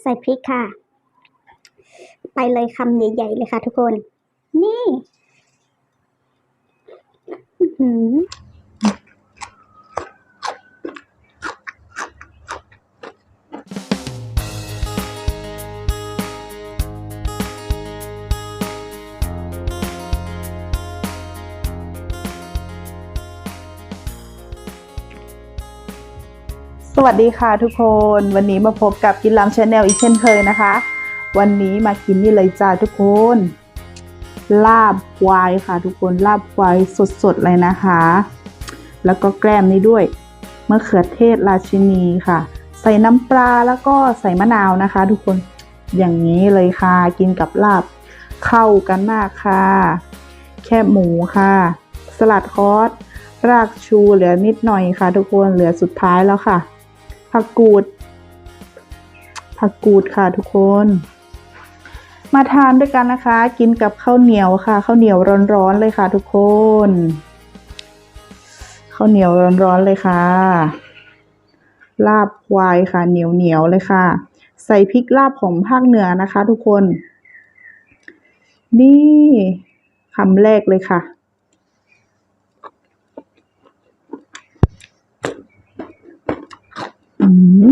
ใส่พริกค่ะ ไปเลยคำใหญ่ๆเลยค่ะทุกคน นี่ อื สวัสดีค่ะทุกคนวันนี้มาพบกับกินลำชาแนลอีกเช่นเคยนะคะ วันนี้มากินนี่เลยจ้าทุกคน ลาบควายค่ะ ทุกคนลาบควายสดๆเลยนะคะ แล้วก็แกล้มนี้ด้วยมะเขือเทศราชินีค่ะ ใส่น้ำปลาแล้วก็ใส่มะนาวนะคะ ทุกคนอย่างนี้เลยค่ะ กินกับลาบเข้ากันมากค่ะ แค่หมูค่ะ สลัดคอสรากชูเหลือนิดหน่อยค่ะ ทุกคนเหลือสุดท้ายแล้วค่ะ ผักกูด ผักกูดค่ะทุกคน มาทานด้วยกันนะคะ กินกับข้าวเหนียวค่ะข้าวเหนียวร้อนๆเลยค่ะ ทุกคนข้าวเหนียวร้อนๆเลยค่ะ ลาบควายค่ะ เหนียวๆเลยค่ะ ใส่พริกลาบของภาคเหนือนะคะ ทุกคน นี่คำแรกเลยค่ะ อ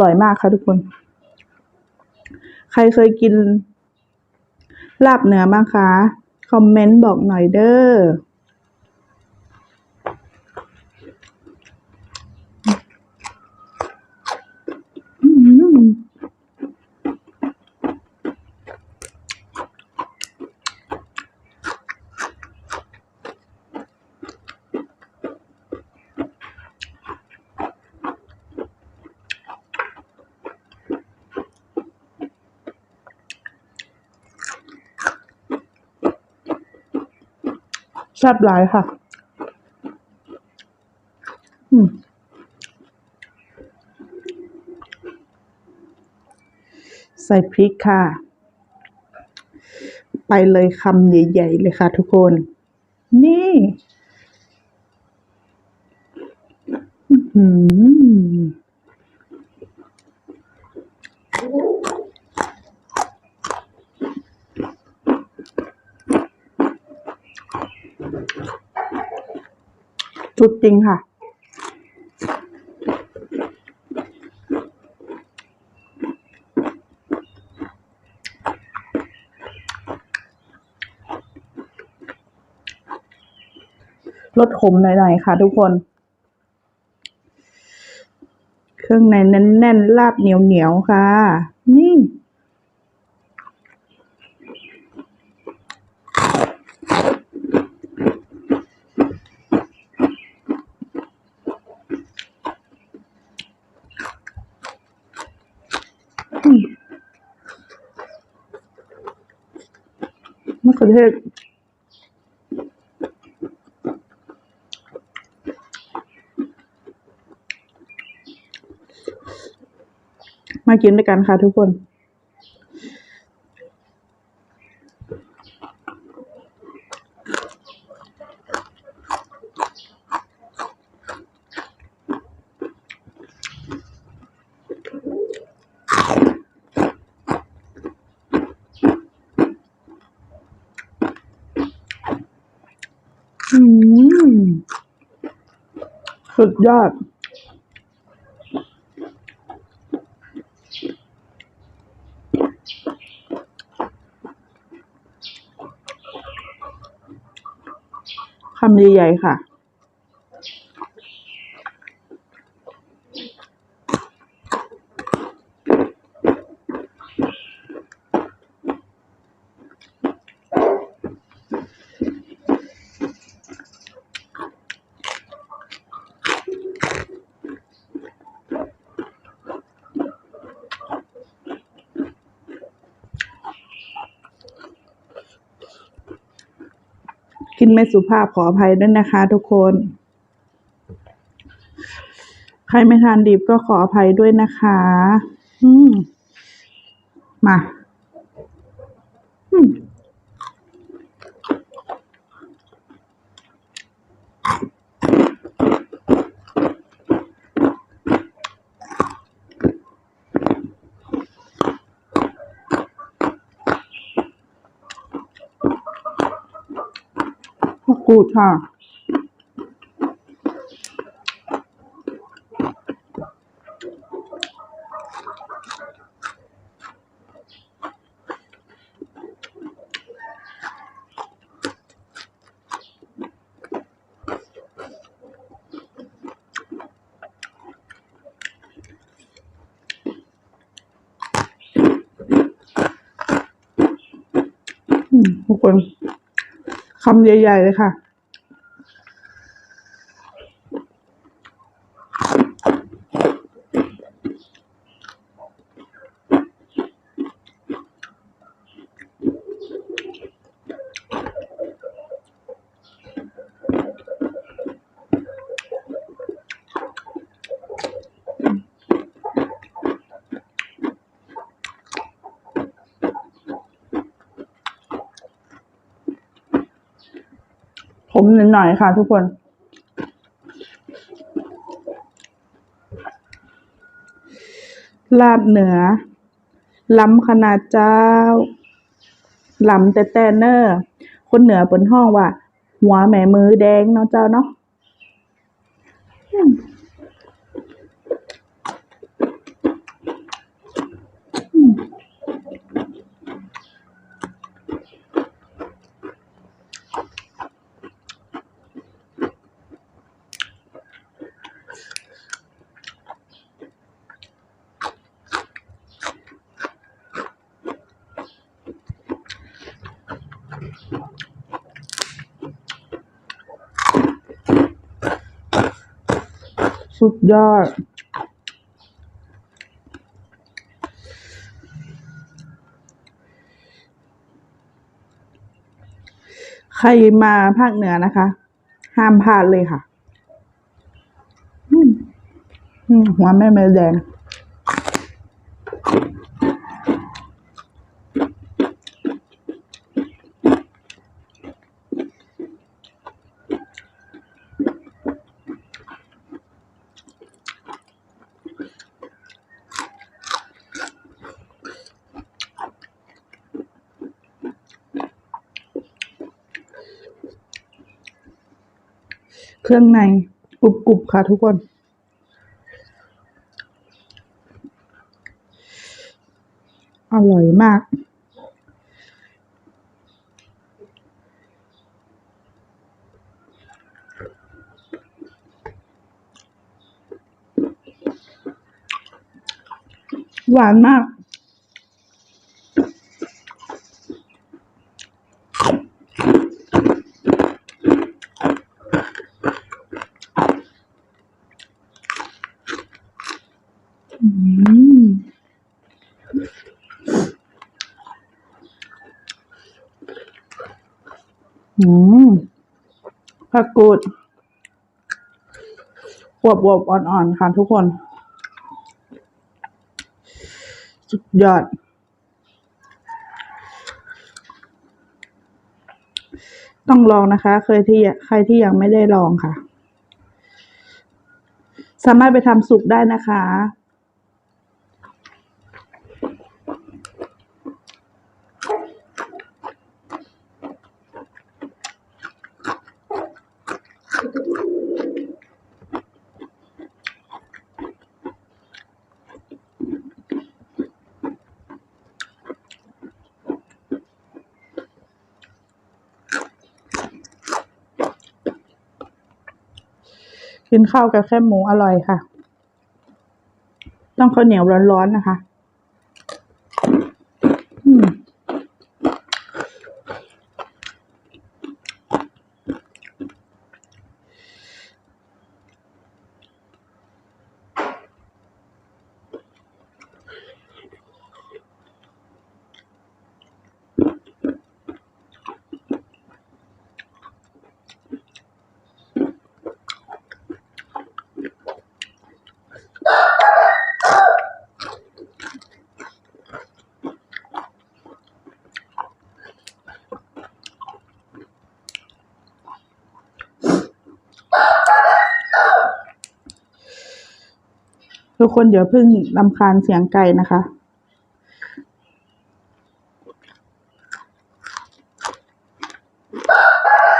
ร่อยมากค่ะทุกคน ใครเคยกิน ลาบเนื้อบ้างคะ คอมเมนต์บอกหน่อยเด้อม แซ่บหลายค่ะ อืมใส่พริกค่ะ ไปเลยคำใหญ่ๆเลยค่ะทุกคน นี่ อืมหือ สุดจริงค่ะ รสขมหน่อยๆค่ะทุกคน เครื่องในแน่นๆลาบเหนียวๆค่ะ นี่ มะเขือเทศมากินด้วยกันค่ะทุกคน อืม สุดยอด คำใหญ่ๆค่ะ กินไม่สุภาพขออภัยด้วยนะคะ ทุกคน ใครไม่ทานดิบก็ขออภัยด้วยนะคะ อืม มา อืม มะกรูด คำใหญ่ ๆ เลยค่ะ ผมนิดหน่อยค่ะทุกคน ลาบเหนือล้ำขนาดเจ้าล้ำแต่แต่เนอร์คนเหนือบนห้องว่า หัวแม่มือแดงเนาะเจ้าเนาะ สุดยอดใครมาภาคเหนือนะคะ ห้ามพลาดเลยค่ะหัวแม่เมแดง เครื่องในกรุบกรุบค่ะทุกคน อร่อยมาก หวานมาก อืม อืม ผักกูดอวบวบๆอ่อนๆค่ะทุกคน สุดยอด ต้องลองนะคะ เคยที่ใครที่ยังไม่ได้ลองค่ะ สามารถไปทำสุกได้นะคะ กินข้าวกับแคบหมูอร่อยค่ะ ต้องข้าวเหนียวร้อนๆนะคะ ทุกคนอย่าเพิ่งลำคาญเสียงไก่นะคะแ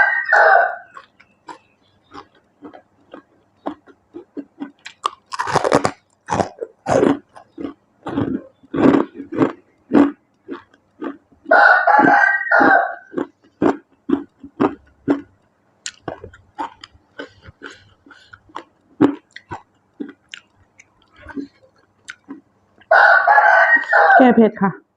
ก้เ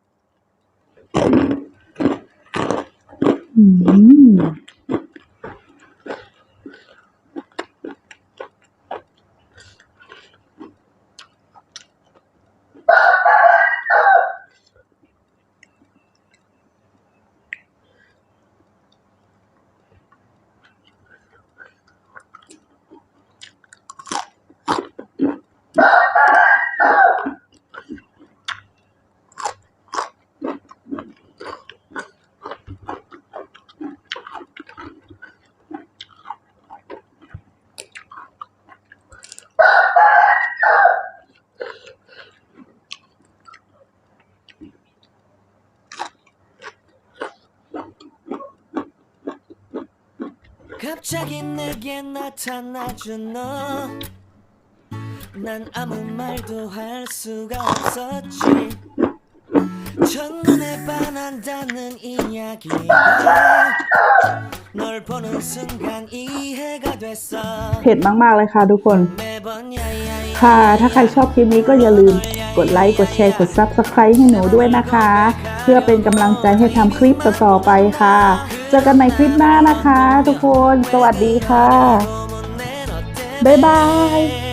갑자기 내게 나타나준 너. 난 아무 말도 할 수가 없었지. 첫눈에 반한다는 이야기가 널 보는 순간 이해가 됐어. เผ็ดมาก ๆ เลยค่ะทุกคน 매번 야야야. ค่ะ ถ้าใครชอบคลิปนี้ก็อย่าลืม กดไลค์ กดแชร์ กด Subscribe ให้หนูด้วยนะคะ เพื่อเป็นกำลังใจให้ทำคลิปต่อๆไปค่ะ เจอกันในคลิปหน้านะคะ ทุกคน สวัสดีค่ะ บ๊ายบาย